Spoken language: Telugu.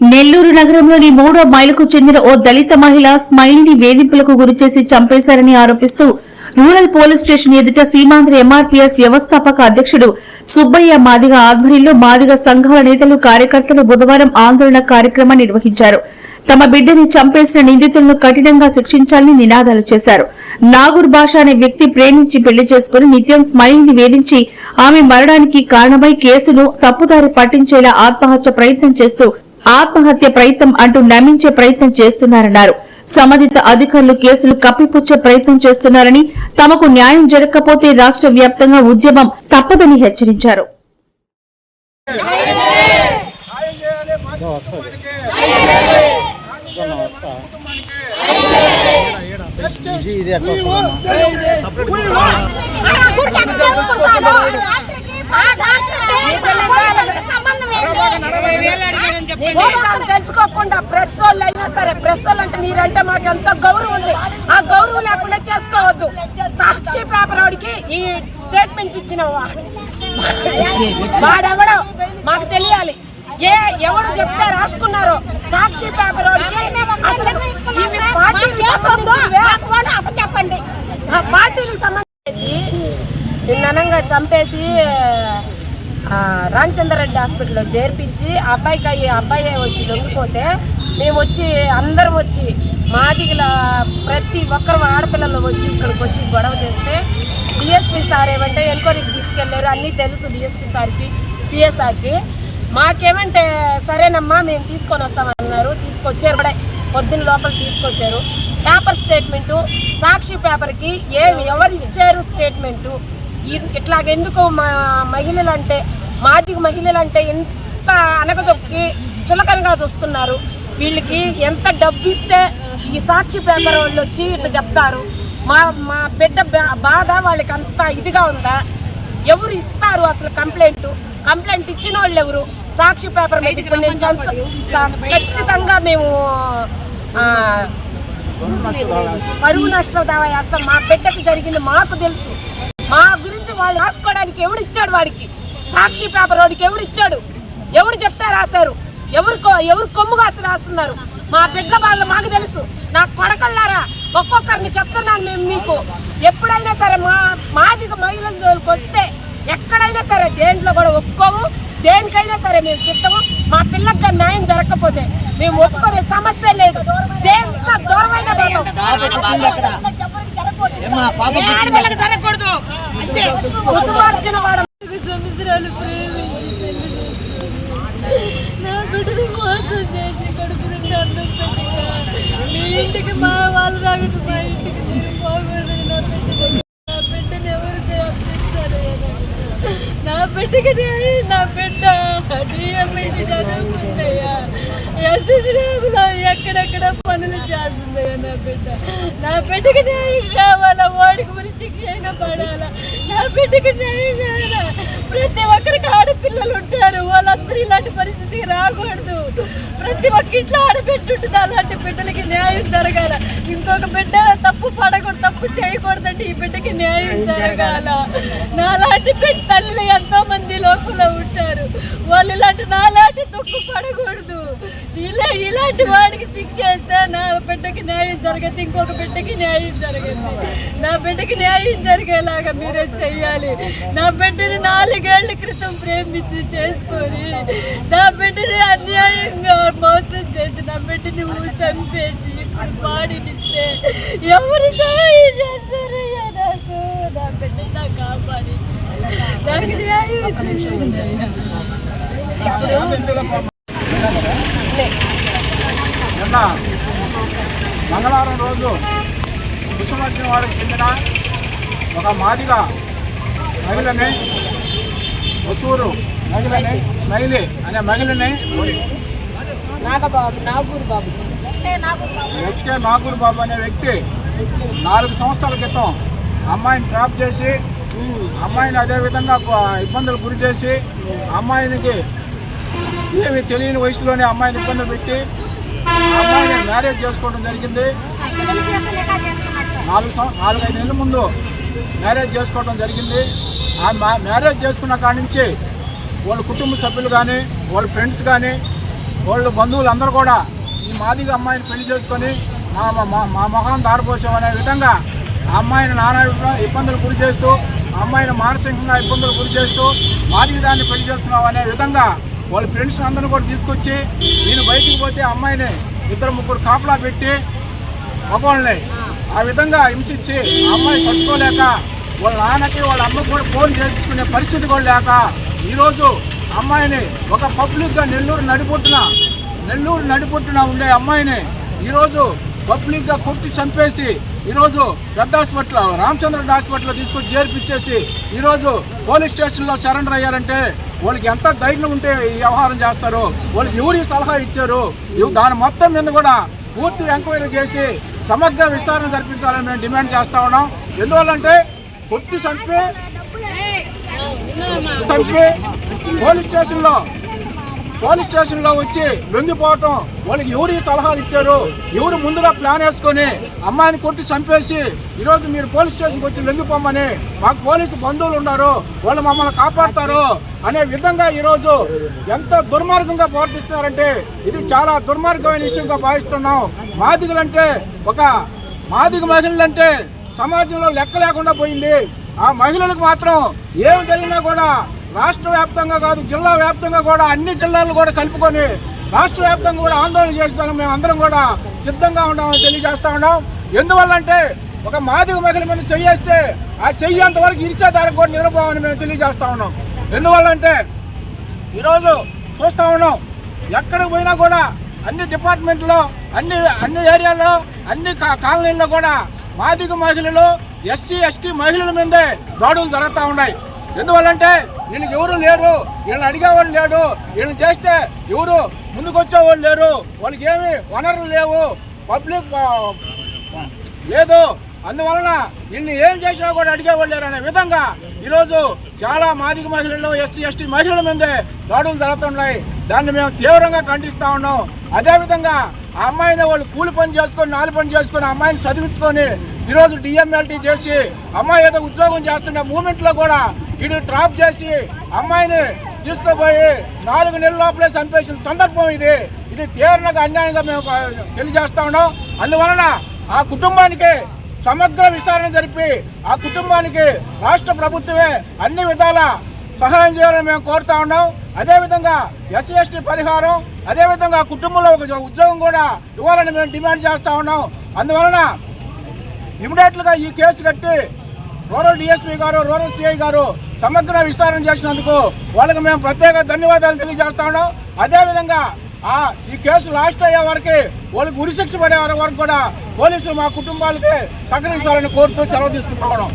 నెల్లూరు నగరంలోని మూడో మైలుకు చెందిన ఓ దళిత మహిళ స్మైలీని వేధింపులకు గురిచేసి చంపేశారని ఆరోపిస్తూ రూరల్ పోలీస్ స్టేషన్ ఎదుట సీమాంధ్ర ఎంఆర్పీఎస్ వ్యవస్థాపక అధ్యక్షుడు సుబ్బయ్య మాదిగ ఆధ్వర్యంలో మాదిగ సంఘాల నేతలు కార్యకర్తలు బుధవారం ఆందోళన కార్యక్రమం నిర్వహించారు. తమ బిడ్డని చంపేసిన నిందితులను కఠినంగా శిక్షించాలని నినాదాలు చేశారు. నాగూర్ భాష అనే వ్యక్తి ప్రేమించి పెళ్ళి చేసుకుని నిత్యం స్మైల్ని వేధించి ఆమె మరణానికి కారణమై కేసును తప్పుదారి పట్టించేలా ఆత్మహత్య ప్రయత్నం చేస్తూ ఆత్మహత్య ప్రయత్నం అంటూ నమ్మించే ప్రయత్నం చేస్తున్నారన్నారు. సంబంధిత అధికారులు కేసులు కప్పిపుచ్చే ప్రయత్నం చేస్తున్నారని తమకు న్యాయం జరగకపోతే రాష్ట్ర వ్యాప్తంగా ఉద్యమం తప్పదని హెచ్చరించారు. ఇదో తెలుసుకోకుండా ప్రెస్ వాళ్ళు అయినా సరే ప్రెస్ వాళ్ళు అంటే మీరంటే మాకు ఎంత గౌరవం ఉంది. ఆ గౌరవం లేకుండా చేసుకోవద్దు. సాక్షి పేపర్ వాడికి ఈ స్టేట్మెంట్ ఇచ్చిన వాడు వాడెవడో మాకు తెలియాలి. ఏ ఎవడు చెప్తే రాసుకున్నారో సాక్షి పేపర్. చెప్పండి. ఆ పార్టీలకు సంబంధించి నిన్ననంగా చంపేసి ఆ, హాస్పిటల్లో చేర్పించి అబ్బాయికి అయ్యి అబ్బాయి వచ్చి లొంగిపోతే మేము వచ్చి అందరం వచ్చి మాదిగల ప్రతి ఒక్కరు ఆడపిల్లలు వచ్చి ఇక్కడికి వచ్చి గొడవ చేస్తే డిఎస్పీ సార్ ఏమంటే ఎంక్వైరీకి తీసుకెళ్ళారు అన్నీ తెలుసు డిఎస్పీ సార్కి సిఎస్ఆర్కి. మాకేమంటే సరేనమ్మా మేము తీసుకొని వస్తామన్నారు. తీసుకొచ్చారు. కూడా పొద్దున్న లోపల తీసుకొచ్చారు. పేపర్ స్టేట్మెంటు సాక్షి పేపర్కి ఏమి ఎవరు ఇచ్చారు స్టేట్మెంటు? ఇట్లాగెందుకు మా మహిళలు అంటే మాదిగ మహిళలు అంటే ఎంత అనగదొక్కి చులకనగా చూస్తున్నారు. వీళ్ళకి ఎంత డబ్బు ఇస్తే ఈ సాక్షి పేపర్ వాళ్ళు వచ్చి ఇట్లా చెప్తారు. మా మా బిడ్డ బా- బాధ వాళ్ళకి అంత ఇదిగా ఉందా? ఎవరు ఇస్తారు అసలు కంప్లైంట్? కంప్లైంట్ ఇచ్చిన వాళ్ళు ఎవరు? సాక్షి పేపర్ మీద ఇప్పుడు నేను ఖచ్చితంగా మేము పరువు నష్టం దావా వేస్తాం మా బిడ్డకు జరిగింది మాకు తెలుసు. మా గురించి వాళ్ళు రాసుకోవడానికి ఎవడు ఇచ్చాడు వాడికి? సాక్షి పేపర్ వాడికి ఎవడు ఇచ్చాడు? ఎవడు చెప్తే రాశారు? ఎవరు ఎవరు కొమ్ము కాసి రాస్తున్నారు? మా బిడ్డ వాళ్ళు మాకు తెలుసు. నా కొడకల్లారా ఒక్కొక్కరిని చెప్తున్నాను మేము మీకు. ఎప్పుడైనా సరే మా మాదిక మహిళల జోలికి వస్తే ఎక్కడైనా సరే దేంట్లో కూడా ఒప్పుకోము. దేనికైనా సరే మేము సిద్ధము మా పిల్లకి న్యాయం జరగకపోతే మేము ఒప్పుకునే సమస్య లేదు. దేంట్లో దూరమైన ఆడపిల్లకి జరగకూడదు. వాడు సంవత్సరాలు నా బిడ్డను మోసం చేసి కడుపు నిండా అన్నం పెట్టగా మీ ఇంటికి మా వాళ్ళు రాగట్టు మా ఇంటికి మీరు పోకూడదని నా బిడ్డ నా బిడ్డను ఎవరికి అప్పిస్తారు నా బిడ్డకి నా బిడ్డ డిఎంఈడి చదువుకుందయ్యా ఎస్ఎస్ ల్యాబ్లో ఎక్కడెక్కడ పనులు చేస్తుందయ్యా నా బిడ్డ. నా బిడ్డకి న్యాయం కావాలా? వాడికి మరి శిక్ష అయినా పడాలా? నా బిడ్డకి న్యాయం కావాలా? ప్రతి ఒక్కరికి ఆడపిల్లలు ఉంటారు. వాళ్ళందరూ ఇలాంటి పరిస్థితికి రాకూడదు. ప్రతి ఒక్క ఇంట్లో ఆడబిడ్డ ఉంటుంది. అలాంటి బిడ్డలకి న్యాయం జరగాల? ఇంకొక బిడ్డ తప్పు పడకూడదు తప్పు చేయకూడదంటే ఈ బిడ్డకి న్యాయం జరగాల? నాలాంటి బిడ్డ తల్లి ఎంతో మంది లోకంలో ఉంటారు. వాళ్ళు ఇలాంటి నాలాంటి దుఃఖం పడకూడదు. ఇలా ఇలాంటి వాడికి శిక్ష వేస్తే నా బిడ్డకి న్యాయం జరగదు ఇంకొక బిడ్డకి న్యాయం జరగదు. నా బిడ్డకి న్యాయం జరిగేలాగా మీరే చెయ్యాలి. నా బిడ్డని నాలుగేళ్ళ క్రితం ప్రేమించి చేసుకొని నా బిడ్డని అన్యాయంగా మోసం చేసి నా బిడ్డని చంపేసి ఇప్పుడు బాడీనిస్తే ఎవరు సహాయం చేస్తారయ్యా నాకు? నా బిడ్డ నాకు కాపాడి నాకు న్యాయం నిన్న మంగళవారం రోజు కుసుమర్జున వాడికి చెందిన ఒక మాదిగ మహిళని వసూరు మహిళని స్మైలీ అనే మహిళని నాగబాబు నాగూరు బాబు ఎస్కే నాగూర్ బాబు అనే వ్యక్తి నాలుగు సంవత్సరాల క్రితం అమ్మాయిని ట్రాప్ చేసి అమ్మాయిని అదేవిధంగా ఇబ్బందులు గురి చేసి అమ్మాయినికి ఏమి తెలియని వయసులోనే అమ్మాయిని ఇబ్బందులు పెట్టి అమ్మాయిని మ్యారేజ్ చేసుకోవడం జరిగింది. నాలుగు నాలుగైదు నెలల ముందు మ్యారేజ్ చేసుకోవడం జరిగింది. ఆ మ్యారేజ్ చేసుకున్న కాడి నుంచి వాళ్ళ కుటుంబ సభ్యులు కానీ వాళ్ళ ఫ్రెండ్స్ కానీ వాళ్ళ బంధువులు అందరూ కూడా ఈ మాదిగ అమ్మాయిని పెళ్ళి చేసుకొని మా మా- మా మొహం దారిపోసామనే విధంగా అమ్మాయిని నానా ఇబ్బందులు గురి చేస్తూ అమ్మాయిని మానసికంగా ఇబ్బందులు గురి చేస్తూ మాదిగ దాన్ని పెళ్ళి చేసుకున్నామనే విధంగా వాళ్ళ ఫ్రెండ్స్ అందరిని కూడా తీసుకొచ్చి నేను బయటికి పోతే అమ్మాయిని ఇద్దరు ముగ్గురు కాపలా పెట్టి మగవాళ్ళని ఆ విధంగా హింసించి అమ్మాయి పట్టుకోలేక వాళ్ళ నాన్నకి వాళ్ళ అమ్మకి కూడా ఫోన్ చేయించుకునే పరిస్థితి కూడా లేక ఈరోజు అమ్మాయిని ఒక పబ్లిక్గా నెల్లూరు నడిపొట్టున నెల్లూరు నడిపొట్టున ఉండే అమ్మాయిని ఈరోజు పబ్లిక్గా కొట్టి చంపేసి ఈరోజు పెద్ద హాస్పిటల్ రామచంద్ర హాస్పిటల్లో తీసుకొచ్చి చేర్పిచ్చేసి ఈరోజు పోలీస్ స్టేషన్లో సరెండర్ అయ్యారంటే వాళ్ళకి ఎంత ధైర్యం ఉంటే ఈ వ్యవహారం చేస్తారు? వాళ్ళకి ఎవరి సలహా ఇచ్చారు? దాని మొత్తం మీద కూడా పూర్తి ఎంక్వైరీ చేసి సమగ్ర విచారణ జరిపించాలని మేము డిమాండ్ చేస్తా ఉన్నాం. ఎందువల్లంటే కొట్టి చంపి చంపి పోలీస్ స్టేషన్లో పోలీస్ స్టేషన్లో వచ్చి లొంగిపోవటం. వాళ్ళకి ఎవరు సలహాలు ఇచ్చారు? ఎవరు ముందుగా ప్లాన్ వేసుకొని అమ్మాయిని కొట్టి చంపేసి ఈరోజు మీరు పోలీస్ స్టేషన్కి వచ్చి లొంగిపోమని మాకు పోలీసు బంధువులు ఉన్నారు వాళ్ళు మమ్మల్ని కాపాడతారు అనే విధంగా ఈరోజు ఎంత దుర్మార్గంగా ప్రవర్తిస్తున్నారంటే ఇది చాలా దుర్మార్గమైన విషయంగా భావిస్తున్నాం. మాదిగలంటే ఒక మాదిగ మహిళలంటే సమాజంలో లెక్క లేకుండా పోయింది. ఆ మహిళలకు మాత్రం ఏమి జరిగినా కూడా రాష్ట్ర వ్యాప్తంగా కాదు జిల్లా వ్యాప్తంగా కూడా అన్ని జిల్లాలు కూడా కలుపుకొని రాష్ట్ర వ్యాప్తంగా కూడా ఆందోళన చేస్తాను మేము అందరం కూడా సిద్ధంగా ఉన్నామని తెలియజేస్తా ఉన్నాం. ఎందువల్లంటే ఒక మాదిగ మహిళ మీద చెయ్యేస్తే ఆ చెయ్యి అంతవరకు ఇరిచేదానికి కూడా నిద్రపోవని మేము తెలియజేస్తా ఉన్నాం. ఎందువల్లంటే ఈరోజు చూస్తూ ఉన్నాం. ఎక్కడికి పోయినా కూడా అన్ని డిపార్ట్మెంట్లో అన్ని అన్ని ఏరియాల్లో అన్ని కా- కాలనీల్లో కూడా మాదిగ మహిళలు ఎస్సీ ఎస్టీ మహిళల మీదే దాడులు జరుగుతూ ఉన్నాయి. ఎందువల్లంటే నేను ఎవరు లేరు. వీళ్ళని అడిగేవాళ్ళు లేడు వీళ్ళని చేస్తే ఎవరు ముందుకొచ్చేవాళ్ళు లేరు. వాళ్ళకి ఏమి వనరులు లేవు. పబ్లిక్ లేదు. అందువలన నిన్ను ఏం చేసినా కూడా అడిగేవాళ్ళు లేరు అనే విధంగా ఈరోజు చాలా మాదిక మహిళలు ఎస్సీ ఎస్టీ మహిళల మీదే దాడులు జరుగుతున్నాయి. దాన్ని మేము తీవ్రంగా ఖండిస్తూ ఉన్నాం. అదేవిధంగా ఆ అమ్మాయిని వాళ్ళు కూలి పని చేసుకొని నాలుగు పని చేసుకొని అమ్మాయిని చదివించుకొని ఈరోజు డిఎంఎల్టీ చేసి అమ్మాయి ఏదో ఉద్యోగం చేస్తున్న మూమెంట్లో కూడా వీడు డ్రాప్ చేసి అమ్మాయిని తీసుకుపోయి నాలుగు నెలల లోపలే చంపేసిన సందర్భం ఇది. ఇది తీవ్రంగా అన్యాయంగా మేము తెలియజేస్తా ఉన్నాం. అందువలన ఆ కుటుంబానికి సమగ్ర విచారణ జరిపి ఆ కుటుంబానికి రాష్ట్ర ప్రభుత్వమే అన్ని విధాల సహాయం చేయాలని మేము కోరుతా ఉన్నాం. అదేవిధంగా ఎస్సీ ఎస్టీ పరిహారం అదేవిధంగా కుటుంబంలో ఒక ఉద్యోగం కూడా ఇవ్వాలని మేము డిమాండ్ చేస్తా ఉన్నాం. అందువలన ఇమీడియట్లుగా ఈ కేసు కట్టి రూరల్ డిఎస్పీ గారు రూరల్ సిఐ గారు సమగ్ర విచారణ చేసినందుకు వాళ్ళకి మేము ప్రత్యేక ధన్యవాదాలు తెలియజేస్తా ఉన్నాం. అదేవిధంగా ఆ ఈ కేసు లాస్ట్ అయ్యే వరకు వాళ్ళకి ఉరిశిక్ష పడే వరకు కూడా పోలీసులు మా కుటుంబాలకి సహకరించాలని కోరుతూ సెలవు తీసుకుంటున్నాం